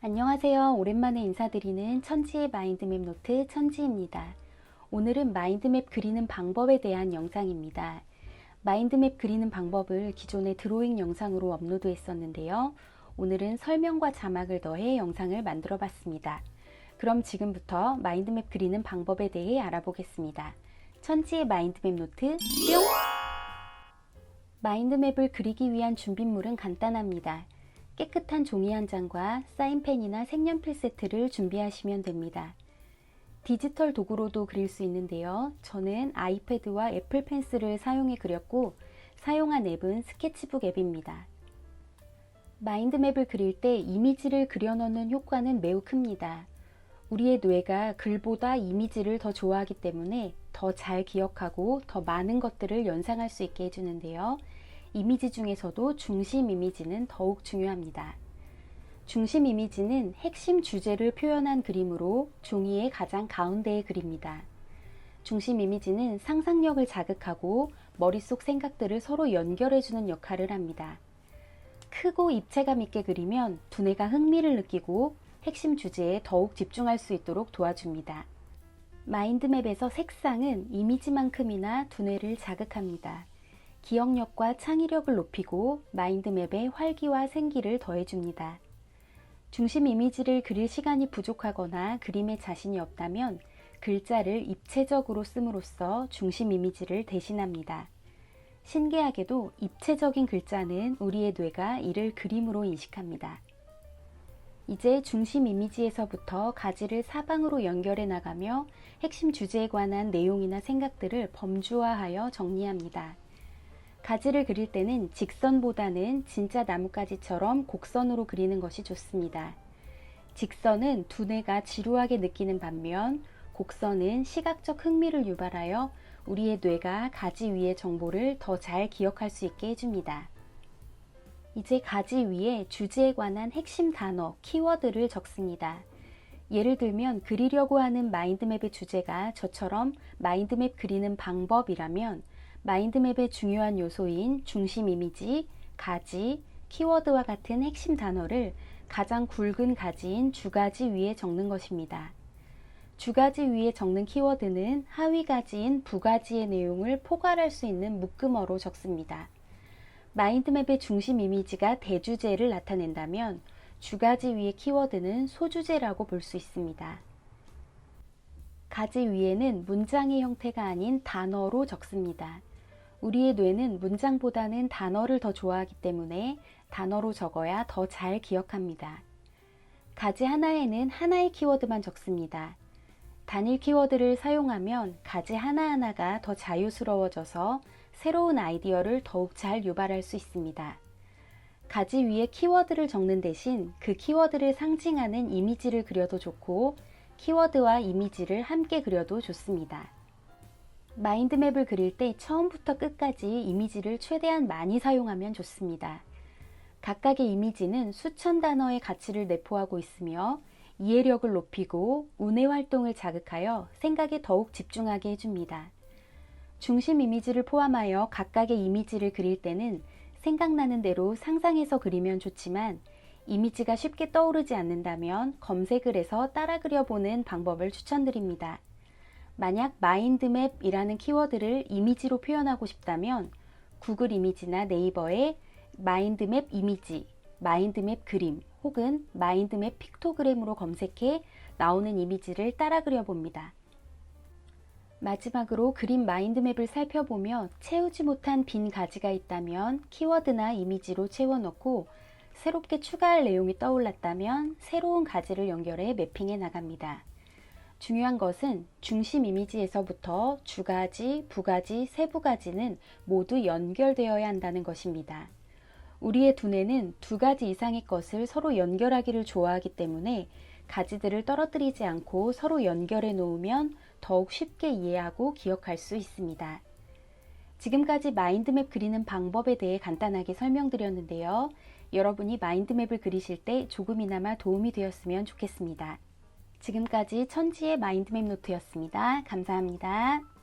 안녕하세요. 오랜만에 인사드리는 천지의 마인드맵 노트 천지입니다. 오늘은 마인드맵 그리는 방법에 대한 영상입니다. 마인드맵 그리는 방법을 기존의 드로잉 영상으로 업로드 했었는데요. 오늘은 설명과 자막을 더해 영상을 만들어 봤습니다. 그럼 지금부터 마인드맵 그리는 방법에 대해 알아보겠습니다. 천지의 마인드맵 노트 뿅! 마인드맵을 그리기 위한 준비물은 간단합니다. 깨끗한 종이 한 장과 사인펜이나 색연필 세트를 준비하시면 됩니다. 디지털 도구로도 그릴 수 있는데요. 저는 아이패드와 애플 펜슬을 사용해 그렸고 사용한 앱은 스케치북 앱입니다. 마인드맵을 그릴 때 이미지를 그려넣는 효과는 매우 큽니다. 우리의 뇌가 글보다 이미지를 더 좋아하기 때문에 더 잘 기억하고 더 많은 것들을 연상할 수 있게 해주는데요. 이미지 중에서도 중심 이미지는 더욱 중요합니다. 중심 이미지는 핵심 주제를 표현한 그림으로 종이의 가장 가운데에 그립니다. 중심 이미지는 상상력을 자극하고 머릿속 생각들을 서로 연결해주는 역할을 합니다. 크고 입체감 있게 그리면 두뇌가 흥미를 느끼고 핵심 주제에 더욱 집중할 수 있도록 도와줍니다. 마인드맵에서 색상은 이미지만큼이나 두뇌를 자극합니다. 기억력과 창의력을 높이고 마인드맵에 활기와 생기를 더해줍니다. 중심 이미지를 그릴 시간이 부족하거나 그림에 자신이 없다면 글자를 입체적으로 씀으로써 중심 이미지를 대신합니다. 신기하게도 입체적인 글자는 우리의 뇌가 이를 그림으로 인식합니다. 이제 중심 이미지에서부터 가지를 사방으로 연결해 나가며 핵심 주제에 관한 내용이나 생각들을 범주화하여 정리합니다. 가지를 그릴 때는 직선보다는 진짜 나뭇가지처럼 곡선으로 그리는 것이 좋습니다. 직선은 두뇌가 지루하게 느끼는 반면 곡선은 시각적 흥미를 유발하여 우리의 뇌가 가지 위의 정보를 더 잘 기억할 수 있게 해줍니다. 이제 가지 위에 주제에 관한 핵심 단어, 키워드를 적습니다. 예를 들면 그리려고 하는 마인드맵의 주제가 저처럼 마인드맵 그리는 방법이라면 마인드맵의 중요한 요소인 중심 이미지, 가지, 키워드와 같은 핵심 단어를 가장 굵은 가지인 주가지 위에 적는 것입니다. 주가지 위에 적는 키워드는 하위 가지인 부가지의 내용을 포괄할 수 있는 묶음어로 적습니다. 마인드맵의 중심 이미지가 대주제를 나타낸다면 주가지 위의 키워드는 소주제라고 볼 수 있습니다. 가지 위에는 문장의 형태가 아닌 단어로 적습니다. 우리의 뇌는 문장보다는 단어를 더 좋아하기 때문에 단어로 적어야 더 잘 기억합니다. 가지 하나에는 하나의 키워드만 적습니다. 단일 키워드를 사용하면 가지 하나하나가 더 자유스러워져서 새로운 아이디어를 더욱 잘 유발할 수 있습니다. 가지 위에 키워드를 적는 대신 그 키워드를 상징하는 이미지를 그려도 좋고 키워드와 이미지를 함께 그려도 좋습니다. 마인드맵을 그릴 때 처음부터 끝까지 이미지를 최대한 많이 사용하면 좋습니다. 각각의 이미지는 수천 단어의 가치를 내포하고 있으며 이해력을 높이고 우뇌 활동을 자극하여 생각에 더욱 집중하게 해줍니다. 중심 이미지를 포함하여 각각의 이미지를 그릴 때는 생각나는 대로 상상해서 그리면 좋지만 이미지가 쉽게 떠오르지 않는다면 검색을 해서 따라 그려보는 방법을 추천드립니다. 만약 마인드맵이라는 키워드를 이미지로 표현하고 싶다면 구글 이미지나 네이버에 마인드맵 이미지, 마인드맵 그림 혹은 마인드맵 픽토그램으로 검색해 나오는 이미지를 따라 그려봅니다. 마지막으로 그림 마인드맵을 살펴보며 채우지 못한 빈 가지가 있다면 키워드나 이미지로 채워넣고 새롭게 추가할 내용이 떠올랐다면 새로운 가지를 연결해 매핑해 나갑니다. 중요한 것은 중심 이미지에서부터 주가지, 부가지, 세부가지는 모두 연결되어야 한다는 것입니다. 우리의 두뇌는 두 가지 이상의 것을 서로 연결하기를 좋아하기 때문에 가지들을 떨어뜨리지 않고 서로 연결해 놓으면 더욱 쉽게 이해하고 기억할 수 있습니다. 지금까지 마인드맵 그리는 방법에 대해 간단하게 설명드렸는데요. 여러분이 마인드맵을 그리실 때 조금이나마 도움이 되었으면 좋겠습니다. 지금까지 천지의 마인드맵 노트였습니다. 감사합니다.